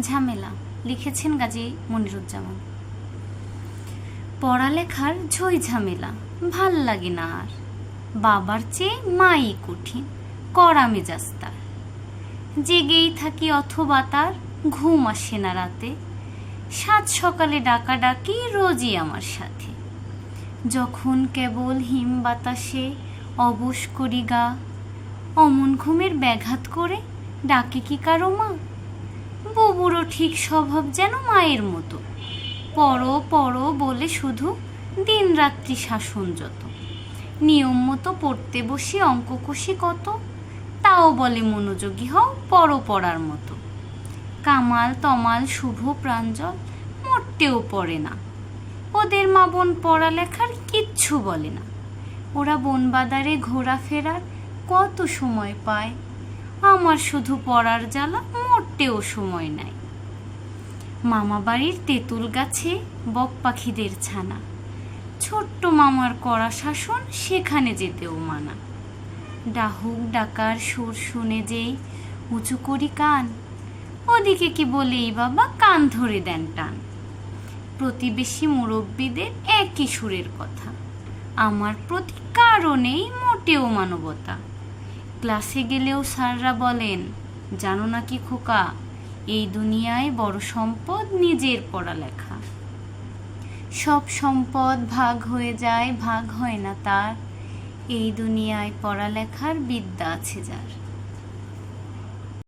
ঝামেলা, লিখেছেন গাজী মনিরুজ্জামান। পড়ালেখার ঝই ঝামেলা, ভালো লাগে না আর। বাবার চেয়ে মাই কঠিন, কড়া মেজাজ তার। জেগেই থাকি অথবা তার, ঘুম আসে না রাতে। সাত সকালে ডাকা ডাকি রোজই আমার সাথে। যখন কেবল হিম বাতাসে অবশ করি গা, অমন ঘুমের ব্যাঘাত করে ডাকে কি কারও মা? বুবুরও ঠিক স্বভাব যেন মায়ের মতো। পরো পরো বলে শুধু দিন রাত্রি শাসন যত। নিয়ম মতো পড়তে বসি অঙ্ক কষি কত, তাও বলে মনোযোগী হও পড়ো পড়ার মতো। কামাল, তমাল, শুভ, প্রাঞ্জল মোটেও পড়ে না। ওদের মা বোন পড়ালেখার কিচ্ছু বলে না। ওরা বনবাদারে ঘোরাফেরার কত সময় পায়? আমার শুধু পড়ার জ্বালা মোটেও সময় নাই। মামা বাড়ির তেঁতুল গাছে বক পাখিদের ছানা। ছোট্ট মামার কড়া শাসন সেখানে যেতেও মানা। ডাহুক ডাকার সুর শুনে যেই উঁচু করি কান, ওদিকে কি বলেই বাবা কান ধরে দেন টান। প্রতিবেশী মুরব্বীদের একই সুরের কথা। আমার প্রতি কারণেই মোটেও মানবতা। ক্লাসে গেলেও স্যাররা বলেন জানো না কি খোকা? এই দুনিয়ায় বড় সম্পদ নিজের পড়ালেখা। সব সম্পদ ভাগ হয়ে যায়, ভাগ হয় না তার। এই দুনিয়ায় পড়ালেখার বিদ্যা আছে যার।